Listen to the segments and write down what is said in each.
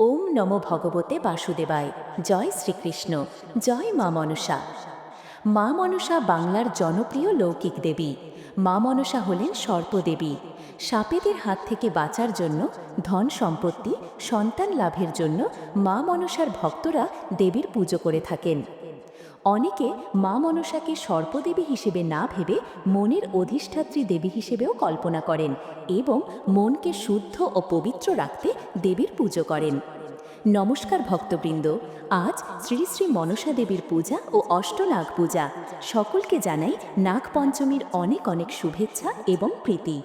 ওম নমো ভগবতে বাসুদেবায়। জয় শ্রীকৃষ্ণ। জয় মা মনসা। মা মনসা বাংলার জনপ্রিয় লৌকিক দেবী। মা মনসা হলেন সর্পদেবী সাপেদের হাত থেকে বাঁচার জন্য, ধন সম্পত্তি, সন্তান লাভের জন্য মা মনসার ভক্তরা দেবীর পুজো করে থাকেন। অনেকে মা মনসাকে সর্পদেবী হিসেবে না ভেবে মনের অধিষ্ঠাত্রী দেবী হিসেবেও কল্পনা করেন এবং মনকে শুদ্ধ ও পবিত্র রাখতে দেবীর পুজো করেন। নমস্কার ভক্তবৃন্দ, আজ শ্রী শ্রী মনসা দেবীর পূজা ও অষ্টনাগ পূজা। সকলকে জানাই নাগ পঞ্চমীর অনেক অনেক শুভেচ্ছা এবং প্রীতি।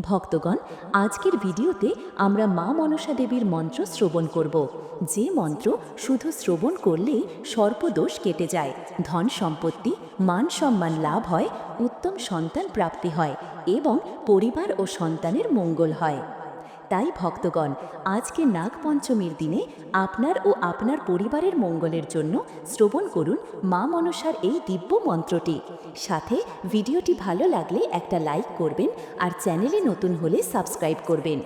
ভক্তগণ, আজকের ভিডিওতে আমরা মা মনসা দেবীর মন্ত্র শ্রবণ করব। যে মন্ত্র শুধু শ্রবণ করলেই সর্পদোষ কেটে যায়, ধন সম্পত্তি, মান সম্মান লাভ হয়, উত্তম সন্তান প্রাপ্তি হয় এবং পরিবার ও সন্তানের মঙ্গল হয়। তাই ভক্তগণ, আজকে নাগপঞ্চমীর দিনে আপনার ও আপনার পরিবারের মঙ্গলের জন্য শ্রবণ করুন মা মনসার এই দিব্য মন্ত্রটি। সাথে ভিডিওটি ভালো লাগলে একটা লাইক করবেন আর চ্যানেলে নতুন হলে সাবস্ক্রাইব করবেন।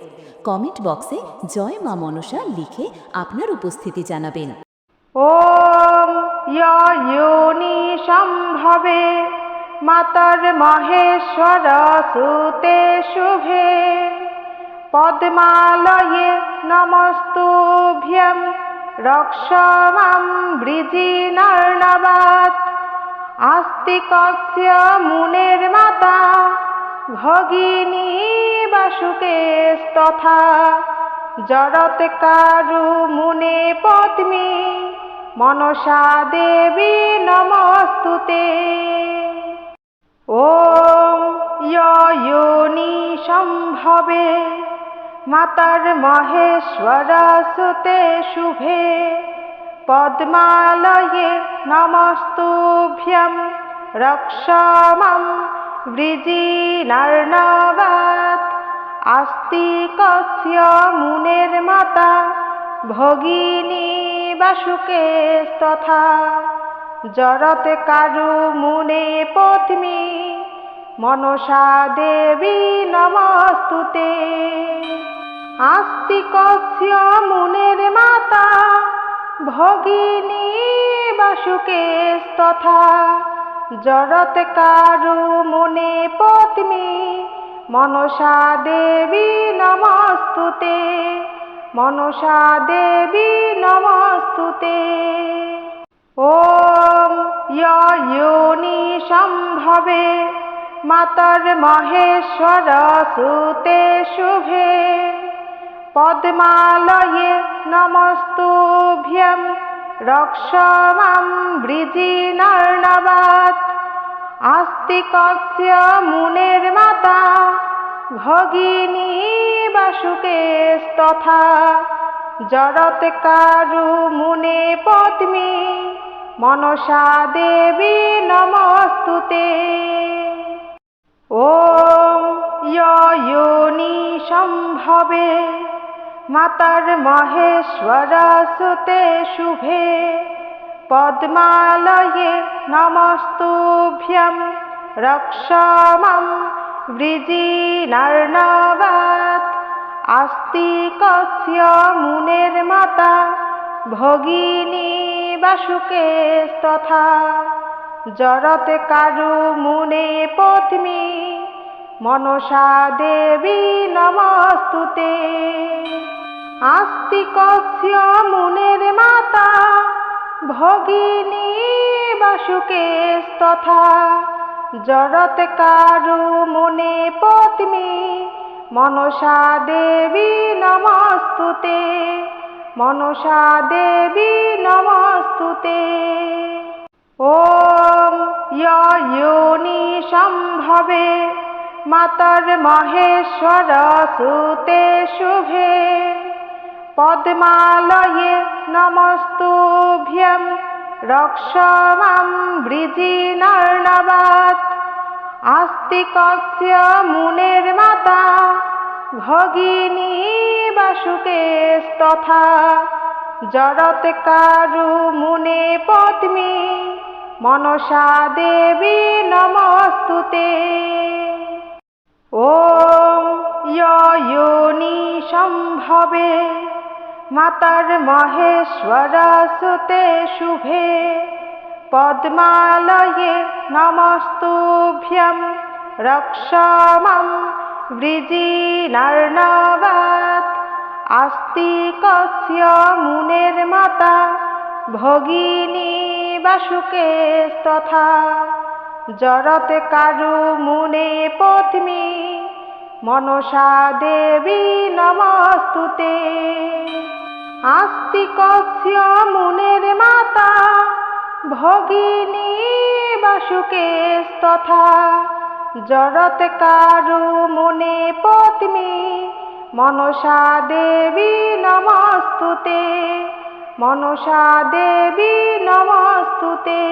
কমেন্ট বক্সে জয় মা মনসা লিখে আপনার উপস্থিতি জানাবেন। ওম মাতার মহেশ্বর সুতে শুভে। शुभे पद्मालये नमस्तुभ्यं रक्षमां वृजिनर्णवात् आस्तिकस्य मुनिर्माता भगिनी वासुकेस्तथा जरत्कारु मुने पद्मी मनसा देवी नमस्तु ते ॐ योनि सम्भवे মাতার মহেশ্বরা সুতে শুভে। পদ্মালয়ে নমস্তুভ্যম। রক্ষামম বৃজিনার্ণবাত আস্তিকস্য মুনের মাতা, ভগিনী বাসুকে তথা। জরত কারু মুনে পত্নী মনসা দেবী নমস্তুতে। আস্তিকস্য মুনের মাতা, ভগিনী বাসুকেস্তথা জরৎকারু মনে পত্নী মনসা দেবী নমস্তুতে, মনসা দেবী নমস্তুতে। ওম ইয়নি সম্ভবে, মাতর মহেশ্বর সুতে শুভে। পদ্মালয়ে নমস্তুভ্যম রক্ষমাম বৃজিনার্ণবাত আস্তিকস্য মুনের মাতা ভগিনী বাসুকেস্তথা। জরৎকারু মুনে পদ্মী মনসা দেবী নমস্তুতে। ॐ योनि মাতার মহেশ্বরা সুতে শুভে। পদ্মালয়ে নমস্তুভ্যম। রক্ষমম বৃজিনার্ণবাত। আস্তিকস্য মুনের মাতা। ভগিনী বাসুকে তথা। জরতে কারু মুনে পত্নী মনসা দেবী নমস্তুতে। আস্তিকস্য মুনের মাতা, ভগিনী বাসুকেস্তথা জড়ৎকারু মনে পত্নী, মনসা দেবী নমস্তুতে, মনসা দেবী নমস্তুতে। ওম ইয়নি সম্ভবে, মাতার মহেশ্বর সুতে শুভে। পদ্মালয়ে নমস্তুভ্যম রক্ষমাম বৃজিনর্ণবাত আস্তিকস্য মুনের মাতা ভগিনী বাসুকেস্তথা। জরৎকারু মুনে পদ্মী মনসা দেবী নমস্তুতে। ॐ योनि सम्भवे মাতার মহেশ্বর সুতে শুভে। পদ্মালয়ে নমস্তুভ্যং রক্ষমং বৃজিনার্ণবাত আস্তিকস্য মুনের মাতা ভগিনী বাসুকে তথা। জরতে কারু মুনে পত্নী মনসা দেবী নমস্তুতে। আস্তিকস্য মুনের মাতা, ভগিনী বাসুকে তথা জরত কারু মুনে পত্নী, মনসা দেবী নমস্তুতে, মনসা দেবী নমস্তুতে।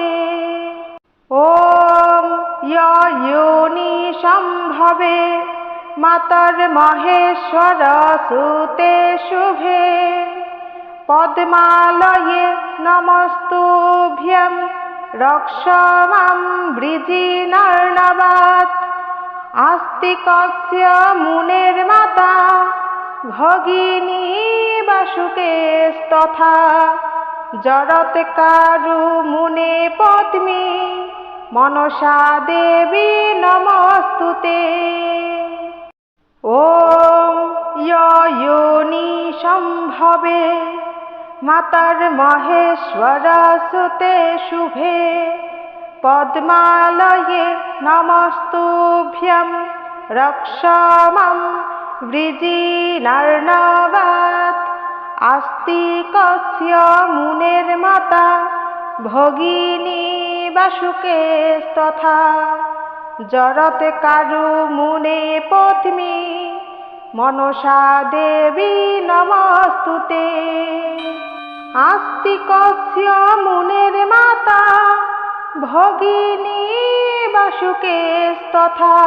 ওম ইয়োনি সম্ভবে, মাতর মহেশ্বর সুতে শুভে। পদ্মালয়ে নমস্তুভ্যং রক্ষমাং বৃজিনার্ণবাত আস্তিকস্য মুনের মাতা ভগিনী বাসুকে তথা জরত কারু মুনে পদ্মী মনসা দেবী নমস্তুতে। ইয়োনি সম্ভবে মাতার মহেশ্বর সুতে শুভে। পদ্মালয়ে নমস্তুভ্যং রক্ষমং বৃজিনার্ণবাত আস্তিকস্য মুনের মাতা, ভগিনী বাসুকে তথা। জরত কারু মুনে পত্নী মনসা দেবী নমস্তুতে। আস্তিকস্য মুনের মাতা, ভগিনী বাসুকে তথা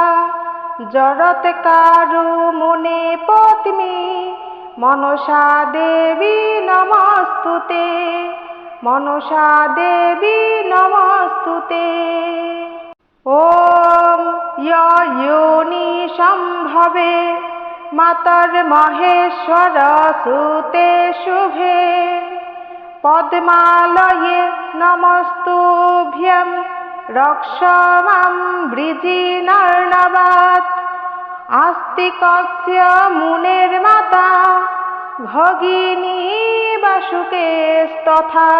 জরত কারু মুনে পত্নী মনসা দেবী নমস্তুতে, মনসা দেবী নমস্তুতে। ওম ইয়োনি সম্ভবে, মাতর মহেশ্বর সুতে শুভে। পদ্মালয়ে নমস্তুভ্যং রক্ষমাং বৃজিনার্ণবাত আস্তিকস্য মুনের মাতা ভগিনী বাসুকে তথা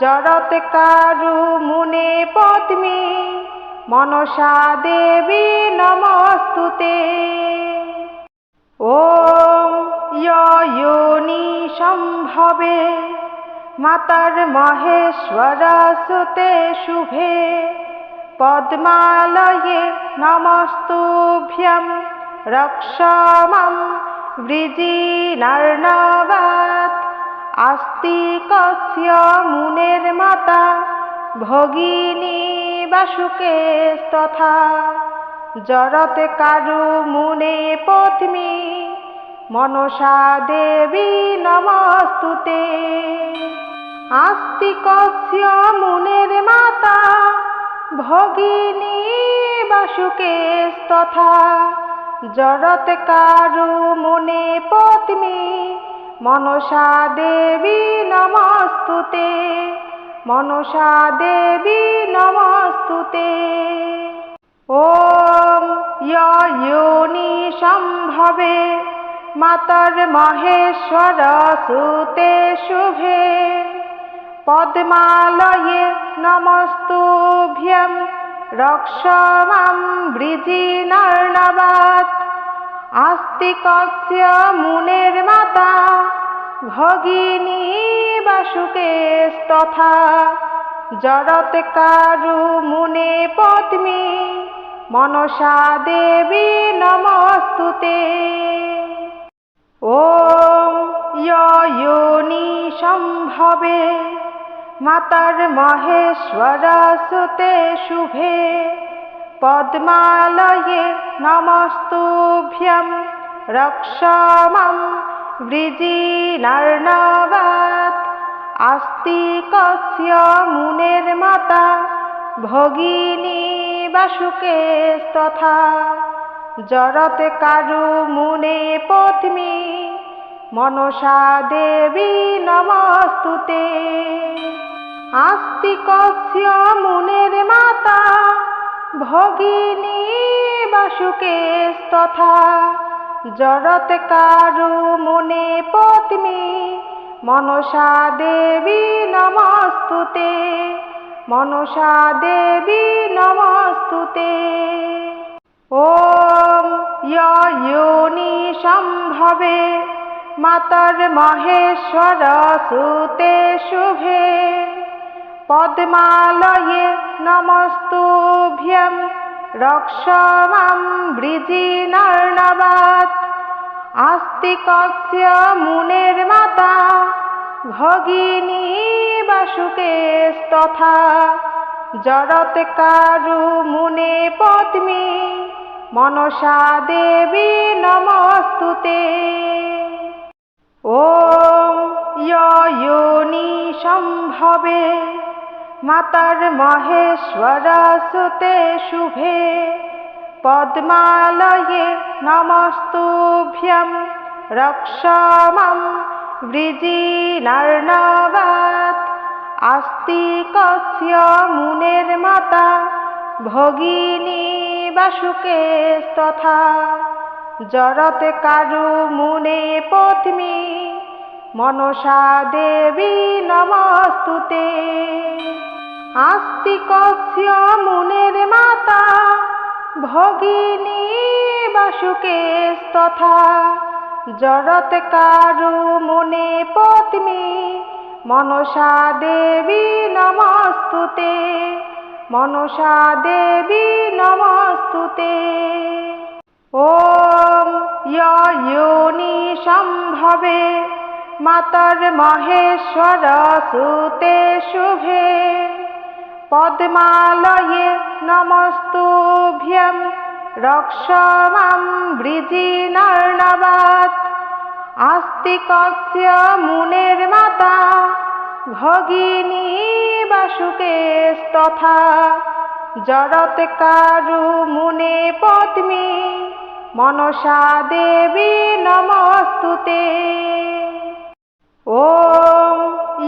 জরত কারু মুনে পত্নী মনসা দেবী নমস্তুতে। ইয়োনি সম্ভবে মাতার মহেশ্বর সুতে শুভে। পদ্মালয়ে নমস্তুভ্যং রক্ষমং বৃজিনার্ণবাত। আস্তিকস্য মুনের মাতা, ভগিনী বাসুকে তথা জরত কারু মুনে পত্নী মনসা দেবী নমস্তুতে। আস্তিকস্য মুনের মাতা, ভগিনী বাসুকে তথা জরত কারু মুনে পত্নী মনসা দেবী নমস্তুতে, মনসা দেবী নমস্তুতে। ওম ইয়োনি সম্ভবে, মাতর মহেশ্বর সুতে শুভে। পদ্মালয়ে নমস্তুভ্যং রক্ষমাং বৃজিনার্ণবাত আস্তিকস্য মুনের মাতা ভগিনী বাসুকে তথা জরত কারু মুনে পত্নী মনসা দেবী নমস্তুতে। ইয়োনি সম্ভবে মাতার মহেশ্বর সুতে শুভে। পদ্মালয়ে নমস্তুভ্যং রক্ষমাং বৃজিনার্ণবাত আস্তিকস্য মুনের মাতা, ভগিনী বাসুকে তথা জরত কারু মুনে পত্নী মনসা দেবী নমস্তুতে। আস্তিকস্য মুনের মাতা, ভগিনী বাসুকে তথা জরত কারু মুনে পত্নী, মনসা দেবী নমস্তুতে, মনসা দেবী নমস্তুতে। ওম ইয়োনি সম্ভবে, মাতর মহেশ্বর সুতে শুভে। পদ্মালয়ে নমস্তুভ্যম রক্ষমাম বৃজিনর্ণবাত আস্তিকস্য মুনের মাতা তথা জরত কারু মুনে পদ্মী মনসা দেবী নমস্তুতে। ওম ইয়োনি সম্ভবে মাতার মহেশ্বর সুতে শুভে। পদ্মালয়ে নমস্তুভ্যম, রক্ষমাম, বৃজিনর্ণবাত। আস্তিকস্য মুনের মাতা, ভগিনী বাসুকে তথা। জরত কারু মুনে পত্নী মনসা দেবী নমস্তুতে। আস্তিকস্য মুনের মাতা, ভগিনী বাসুকে তথা জরত কারু মুনে পত্নী, মনসা দেবী নমস্তুতে। মনসা দেবী নমস্তুতে। ওম ইয়োনি সম্ভবে, মাতর মহেশ্বর সুতে শুভে। পদ্মালয়ে নমস্তুভ্যম রক্ষমাম বৃজিনর্ণবাত আস্তিকস্য মুনের মাতা ভগিনী বাসুকে তথা জরত কারু মুনে পদ্মী মনসা দেবী নমস্তুতে।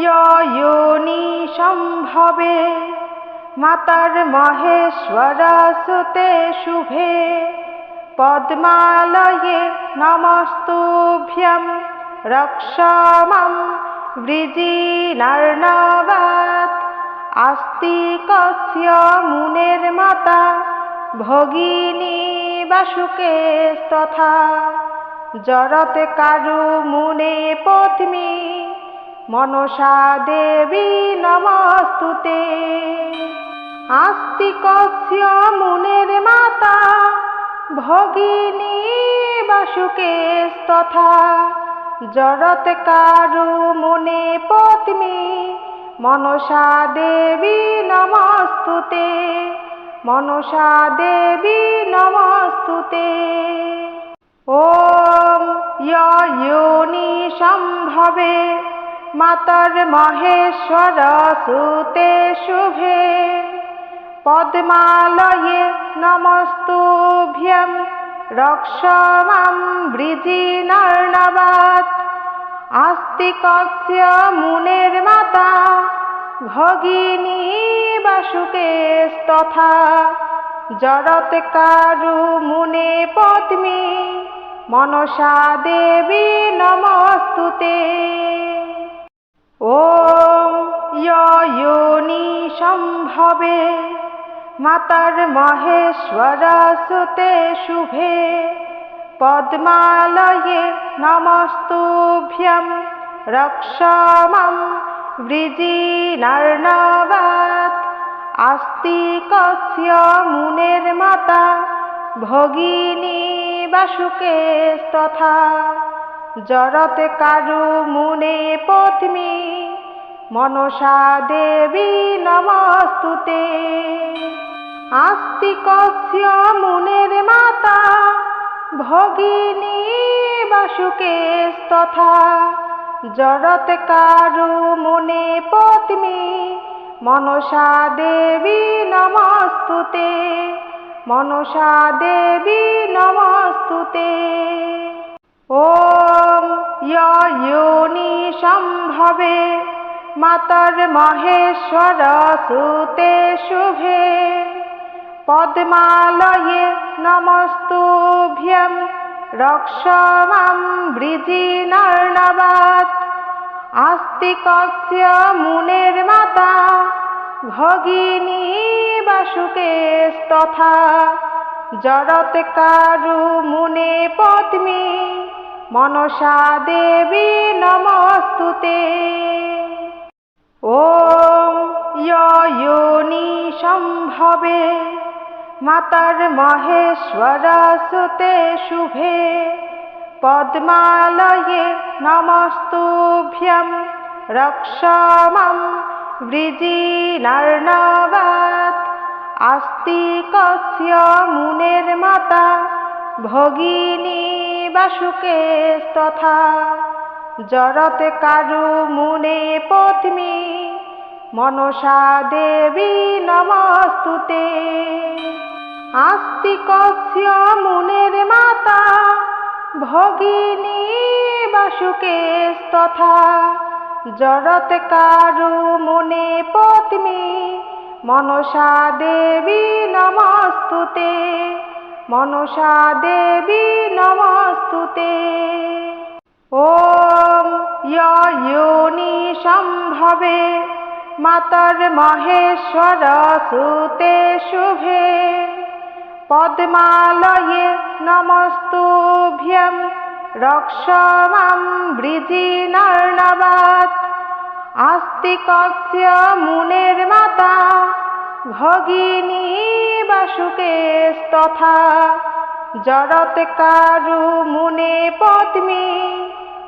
ইয়োনি সম্ভবে মাতার মহেশ্বর সুতে শুভে। পদ্মালয়ে নমস্তুভ্যম। রক্ষমাম বৃজিনর্ণবাত আস্তিকস্য মুনের মাতা। ভগিনী বাসুকে তথা। জরত কারু মুনে পত্নী মনসা দেবী নমস্তুতে। আস্তিকস্য মুনের মাতা, ভগিনী বাসুকে তথা জরত কারু মুনে পত্নী মনসা দেবী নমস্তুতে, মনসা দেবী নমস্তুতে। ওম ইয়োনি সম্ভবে, মাতর মহেশ্বর সুতে শুভে। পদ্মালয়ে নমস্তুভ্যম রক্ষমাম বৃজিনর্ণবাত আস্তিকস্য মুনের মাতা ভগিনী বাসুকে তথা জরত কারু মুনে পদ্মী মনসা দেবী নমস্তুতে। ইয়োনি সম্ভবে মাতার মহেশ্বর সুতে শুভে। পদ্মালয়ে নমস্তুভ্যম। রক্ষমাম বৃজিনর্ণবাত আস্তিকস্য মুনের মাতা, ভগিনী বাসুকে তথা জরত কারু মুনে পত্নী মনসা দেবী নমস্তুতে আস্তিকস্য মুনের মাতা ভগিনী বাসুকে তথা জরত কারু মুনে পত্নী মনসা দেবী নমস্তুতে মনসা দেবী নমস্তুতে ওম योनि सम्भवे মাতার মহেশ্বর সুতে শুভে। পদ্মালয়ে নমস্তুভ্যম রক্ষমাম বৃজিনার্ণবাত আস্তিকস্য মুনের মাতা ভগিনী বাসুকেস্তথা জড়ৎকারু মুনে পদ্মী মনসা দেবী নমস্তুতে। ते ॐ योनि सम्भवे मातर् महेश्वर सुते शुभे पद्मालये नमस्तुभ्यं रक्ष मां वृजिनर्णवात् आस्तिकस्य मुनेर्माता भगिनी वासुकेस्तथा জরত কারু মুনে পত্নী, মনসা দেবী নমস্তুতে। আস্তিকস্য মুনের মাতা, ভগিনী বাসুকেস্তথা জরত কারু মুনে পত্নী, মনসা দেবী নমস্তুতে। মনসা দেবী নমস্তুতে। ॐ योनि सम्भवे मातर् महेश्वर सुते शुभे पद्मालये नमस्तुभ्यं रक्ष मां वृजिनर्णवात् आस्तिकस्य मुनेर्माता भगिनी वासुकेस्तथा जरत्कारु मुने पद्मी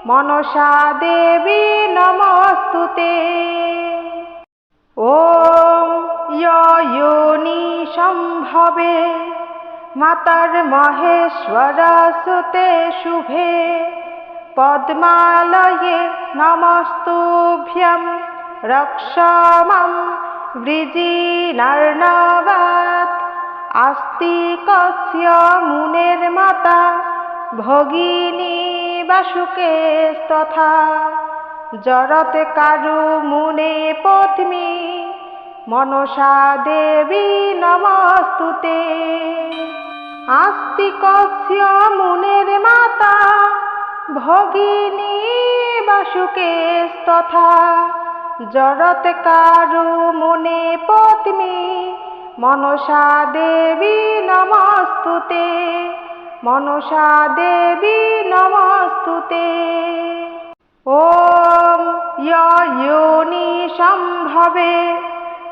মনসা দেবী নমস্তুতে। ওম ইয়নি সম্ভবে, মাতার মহেশ্বর সুতে শুভে। পদ্মালয়ে নমস্তুভ্যম, রক্ষমম, বৃজিনার্ণবাত। আস্তিকস্য মুনের মাতা, ভগিনী বা সুকেশ তথা জড়তে কারু মুনে পথমি মনসা দেবী নমস্তুতে। আস্তিকস্য মুনের মাতা, ভগিনী বাসুকে তথা জড়তে কারু মুনে পথমি মনসা দেবী নমস্তুতে। মনসা দেবী নমস্তুতে। ওম ইয়নি সম্ভবে,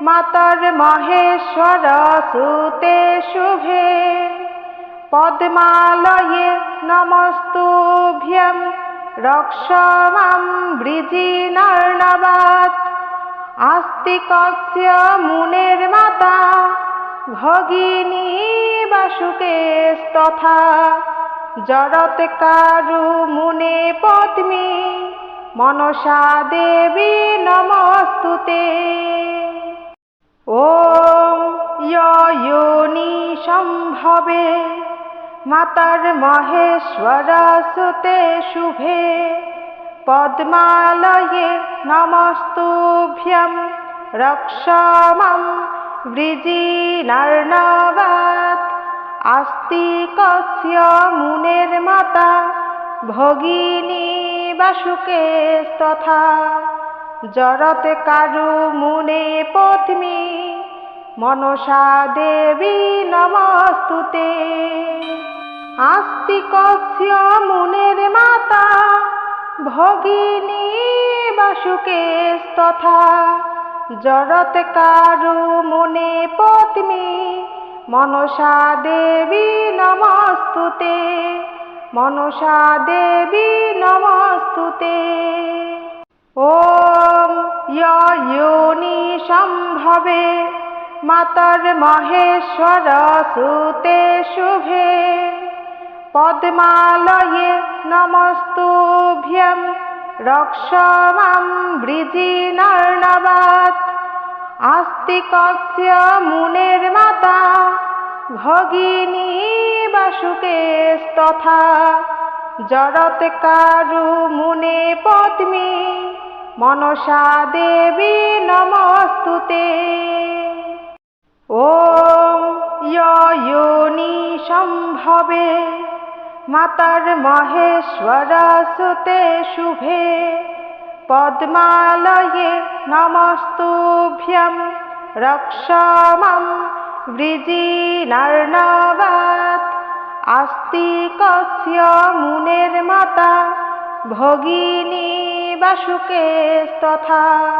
মাতার মহেশ্বর সুতে শুভে। পদ্মালয়ে নমস্তুভ্যম, রক্ষমাম বৃজি বৃজিনার্ণবাত আস্তিকস্য মুনের মাতা ভগিনী বাসুকেস্তথা জড়তে কারু মুনে পদ্মী মনসা দেবী নমস্তুতে। ওম ইয়নি সম্ভবে, মাতার মহেশ্বর সুতে শুভে। পদ্মালয়ে নমস্তুভ্যম রক্ষামম वृजिनर्णवात् आस्तिकस्य मुनेर्माता भगिनी वासुकेस्तथा जरत्कारु मुने पद्मी मनसा देवी नमस्तु ते आस्तिकस्य मुनेर्माता भगिनी वासुकेस्तथा जरत्कारु জরত কারু মনে পত্নী মনসা দেবী নমস্তুতে, মনসা দেবী নমস্তুতে। ওম ইয়নি সম্ভবে, মাতর মহেশ্বর সুতে শুভে। পদ্মালয়ে নমস্তুভ্যম रक्ष मां वृजिनर्णवात् आस्तिकस्य मुनेर्माता भगिनी वासुकेस्तथा জরৎকারু মুনে পদ্মী মনসা দেবী নমস্তুতে ওম ইয়োনি সম্ভবে মাতার মহেশ্বর সুতে শুভে। পদ্মালয়ে নমস্তুভ্যম, রক্ষমম বৃজিনার্ণবাত আস্তিকস্য মুনের মাতা, ভগিনী বাসুকে তথা।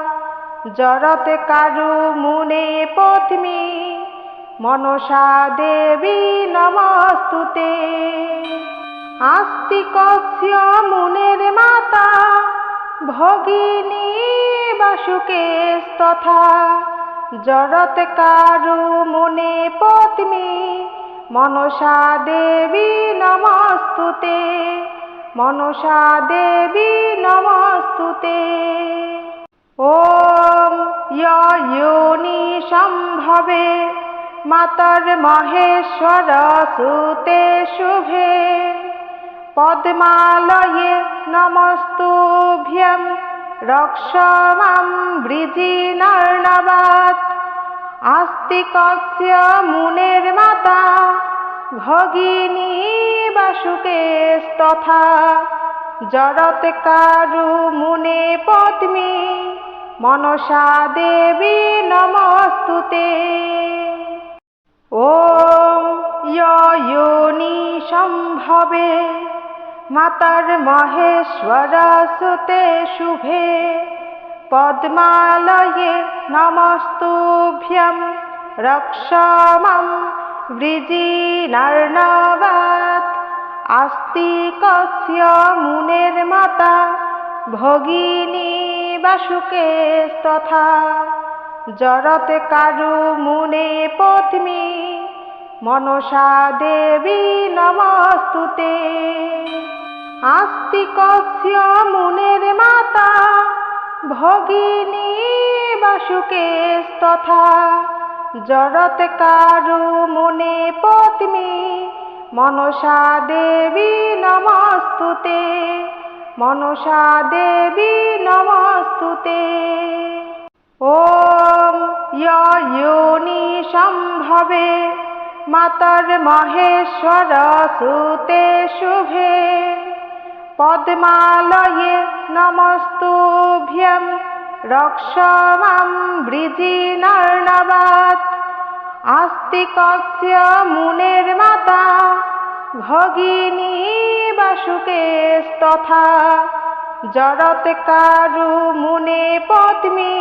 জরত কারু মুনে পত্নী মনসা দেবী নমস্তুতে। আস্তিকস্য মুনের মাতা, ভগিনী বাসুকে তথা জরত কারু মুনে পত্নী মনসা দেবী নমস্তুতে, মনসা দেবী নমস্তুতে। ওম ইয়োনি সম্ভবে, মাতর মহেশ্বর সুতে শুভে। পদ্মালয়ে নমস্তুভ্যম রক্ষমাম বৃজিনার্ণবাত আস্তিকস্য মুনের মাতা, ভগিনী বাসুকে তথা জরৎকারু মুনে পদ্মী, মনসা দেবী নমস্তুতে। ইয়োনি সম্ভবে মাতার মহেশ্বর সুতে শুভে। পদ্মালয়ে নমস্তুভ্যম। রক্ষমম বৃজিনার্ণবাত। আস্তিকস্য মুনের মাতা, ভগিনী বাসুকে তথা জরত কারু মুনে পত্নী মনসা দেবী নমস্তুতে। আস্তিকস্য মুনের মাতা, ভগিনী বাসুকে তথা জরত কারু মুনে পত্নী, মনসা দেবী নমস্তুতে। মনসা দেবী নমস্তুতে। ওম ইয়োনি সম্ভবে মাতর মহেশ্বর সুতে শুভে। পদ্মালয়ে নমস্তুভ্যম, রক্ষমাম বৃজিনার্ণবাত আস্তিকস্য মুনের মাতা, ভগিনী বাসুকে তথা জরৎকারু মুনে পদ্মী,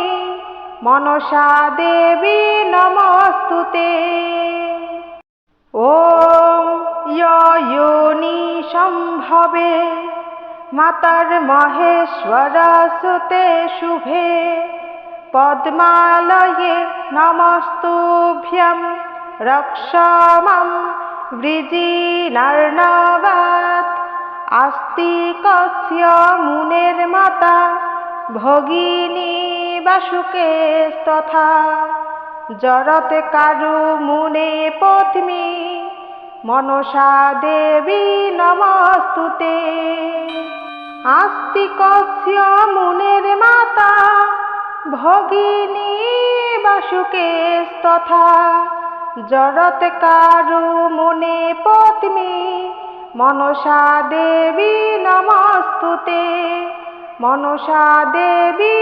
মনসা দেবী নমস্তুতে। ওম ইয়োনি সম্ভবে মাতার মহেশ্বর সুতে শুভে। পদ্মালয়ে নমস্তুভ্যম রক্ষমম বৃজিনার্ণবাত আস্তিকস্য জরত কারু মুনে পত্নী, মনসা দেবী নমস্তুতে। আস্তিকস্য মুনের মাতা, ভগিনী বাসুকে তথা জরত কারু মুনে পত্নী, মনসা দেবী নমস্তুতে। মনসা দেবী